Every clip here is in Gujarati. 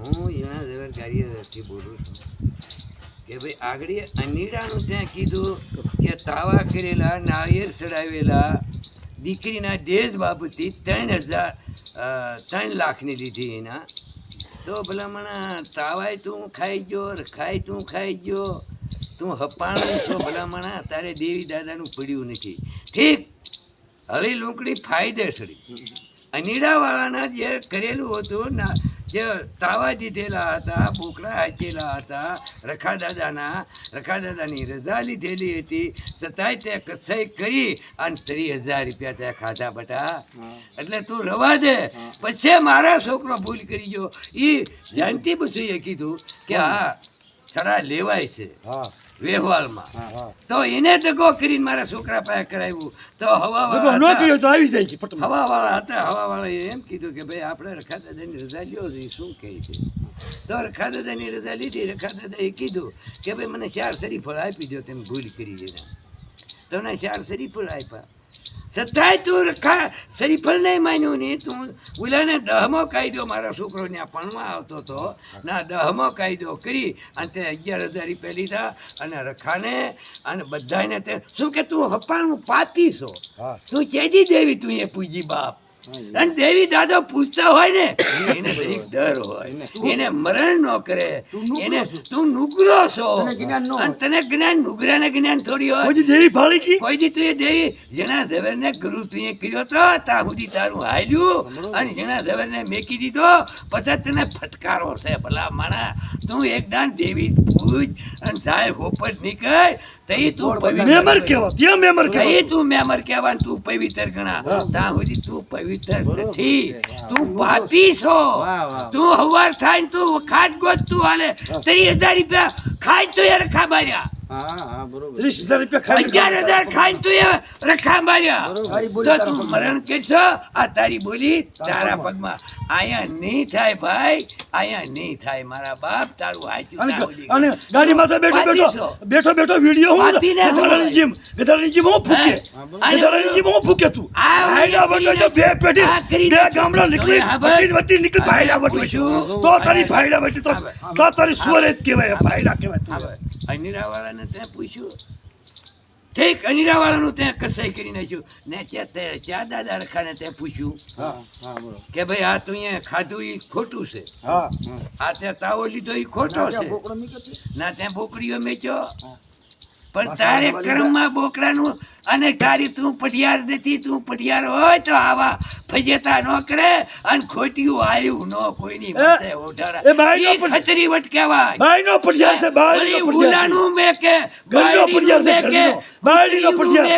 હું એના ઝવેર ગાડીએથી બોલું છું. કે ભાઈ આગળ અનીડાનું ત્યાં કીધું કે તાવા કરેલા, નાળિયેર ચડાવેલા, દીકરીના દેશ બાબતથી ત્રણ હજાર ત્રણ લાખની લીધી એના. તો ભલામણા તાવાય તું ખાઈ ગયો રખાય તું ખાઈ ગયો. તું હપાણ છો ભલામણા, તારે દેવી દાદાનું પડ્યું નથી. ઠીક. હવે લોકડી ફાયદેસરી અનીડાવાળાના જે કરેલું હતું, ના જે તાવા દીધેલા હતા બોકડા હાચેલા હતા રખાદાદાના રખાદાદાની રખા રજા લીધેલી હતી છતાંય તે કસાઈ કરી અને ત્રીસ હજાર રૂપિયા ત્યાં ખાધા બટા. એટલે તું રવા દે. પછી મારા છોકરો ભૂલ કરી ગયો. એ જાણતી એ કીધું કે હા છડા લેવાય છે. હા. વ્યવહારમાં તો એને દગો કરીને મારા છોકરા પાસે કરાવ્યું. તો હવા ન કર્યો તો આવી જાય છે હવાવાળા હતા હવાવાળાએ એમ કીધું કે ભાઈ આપણે રખા દાદાની રજા લ્યો છે શું કહે છે? તો રખા દાદાની રજા લીધી રખા દાદાએ કીધું કે ભાઈ મને ચાર શરીફળ આપી દો તેમ ભૂલ કરી દેના તમને ચાર શરીફળ આપ્યા. છતાંય તું રખા શરીફળ નહીં માન્યું નહીં તું ઓલાને દહમો કાયદો મારા છોકરો ત્યાં ભણવા આવતો હતો ના દહમો કાયદો કરી અને તે અગિયાર હજાર રૂપિયા લીધા અને રખાને અને બધાને તે શું કે તું હપ્પાનું પાપી છો? તું કેદી દેવી તું એ પૂજી બાપ? અને દેવી દાદો પૂછતા હોય ને એને ડર હોય. એને મરણ નો કરે. એને તું નુગરો છો. તને જ્ઞાન ન. અને તને જ્ઞાન થોડી હોય. દેવી ફાળી કી? કોઈ દી તું એ દેવી? જેના ઝવેરને ગુરુ તું એ કર્યો તો ત્યાં સુધી તારું હાલ્યું. અને જેના ઝવેરને મેકી દીધો પછી તને ફટકારો છે ભલા માણા તું એક દાન દેવી પૂજ અને જાય હોપટ નીકળ. તઈ તું મેમર કેવા? ત્યાં મેમર કઈ કેવા? તું મેમર તું પવિત્ર ગણા. ત્યાં સુધી તું પવિત્ર નથી. તું પાપી છો. તું હવાર થાય તું ખાટ ગોત તું હાલે. ત્રીસ હજાર રૂપિયા ખાઈ તું એ રખા માર્યા ત્રીસ હજાર રૂપિયા ખાઈ અગિયાર હજાર ખાઈ તું એ રખા માર્યા તો તું મરણ કરશો આ તારી બોલી તારા પગમાં. આયા નહીં થાય ભાઈ. આયા નહીં થાય. મારા બાપ તારું હાચું અને ગાડીમાં તો બેઠો બેઠો છો. બેઠો બેઠો વીડિયો હું ગધાડાની જેમ ગધાડાની જેમ હું ફૂકે. ગધાડાની જેમ હું ફૂકે તું. આ ભાઈડા વટો બે પેટી બે ગામડા નીકળી વટી વટી નીકળી ભાઈડા વટી. તો તારી ભાઈડા વટી તો તારી સુવર કહેવાય ભાઈડા કહેવાય તું. અનિરાવાળાને ત્યાં પૂછ્યું. ઠીક અનિરાવાળાનું ત્યાં કસાઈ કરી નાખ્યું. ને ત્યાં ચા દાદા રખાને ત્યાં પૂછ્યું કે ભાઈ આ તું અહીંયા ખાધું એ ખોટું છે. આ ત્યાં તાવો લીધો એ ખોટો છે. ના ત્યાં બોકડીઓ મેચ્યો. પણ તારે કર્મમાં બોકડાનું અને તારી તું પટિયાર નથી તું પટિયાર હોય તો આવા ફજેતા ન કરે અને ખોટિયું આયુ ન કોઈની માથે ઓઢાડા. એ બાઈનો ઈ પણ- ખચરી વટ કહેવાય બાઈનો પડિયાર છે. છે. છે,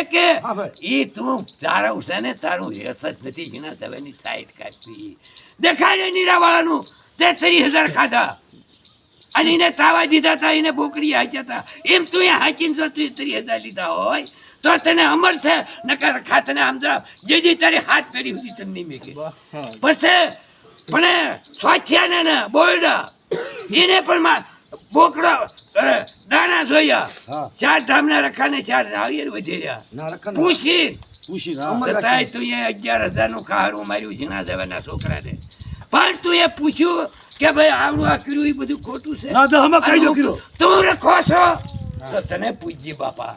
ભાઈ. ઈ તું તારું છે ને તારું હેસ જ નથી જેના તવેની સાઈડ કાઢતી દેખાય ને નીડાવાળાનું તે ત્રીસ હજાર ખાધા. અને એને તાવા દીધા હતા એને બોકડી હાચ્યા હતા એમ તું એ હાચીને જો તું ત્રીસ હજાર લીધા હોય તો તને અમર છે. નકર ખાતને આમ જે જે તારી હાથ પેરી સુધી તને નહીં મેકે. પછી પણ સ્વાથ્યાને ને બોયડા એને પણ બોકડો દાણા જોયા. ચાર ધામના રખાને ચાર નાળિયેર વધી રહ્યા. પૂછી પૂછી હા. છતાંય તું એ અગિયાર હજારનું કારું માર્યું ઝીણા દેવાના છોકરાને. પણ તું એ પૂછ્યું કે ભાઈ આવડું આ કર્યું એ બધું ખોટું છે ના, તો આમાં કાયદો અને કર્યો. તું તો તને પૂજ્ય બાપા.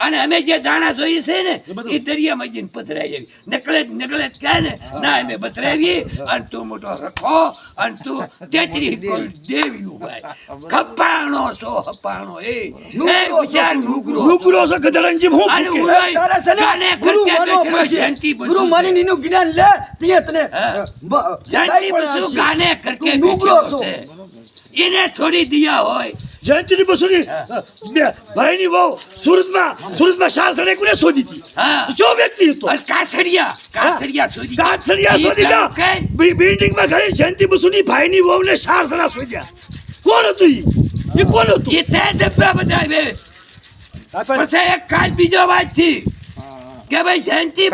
અને અમે જે દાણા જોઈએ છે ને એ દરિયામાં જઈને પધરાઈ આવી. નકલે જ નકલે જ કહે ને ના અમે પધરાવી અને તું મોટો રખો અને તું તેત્રી કુલ દેવ્યું ભાઈ ખપાણો છો હપાણો. એ વિચાર નુકરો નુકરો છો ગધાડાની હું અને ઉડાય તારા છે ને ગાને જંતી બધું ગુરુ. માની એનું જ્ઞાન લે ત્યાં તને જંતી બ- જાણતી કાંઈ પણ બધું આવશે. ગાને કરકે નુકરો છો. એને થોડી દિયા હોય. જયંતિની બસુની ભાઈની બહુ સુરતમાં સુરતમાં શાર સડે કોને શોધી હતી. જો વ્યક્તિ હતો. અને કાછડિયા શોધી. કાછડિયા શોધી બિલ્ડિંગમાં ગઈ જયંતિ બસુની ભાઈની વહુને શાર સડા શોધ્યા. કોણ હતું એ કોણ હતું? એ તે ડબ્બા બધા બે. પછી એક કાલ બીજો વાતથી કે ભાઈ જયંતિ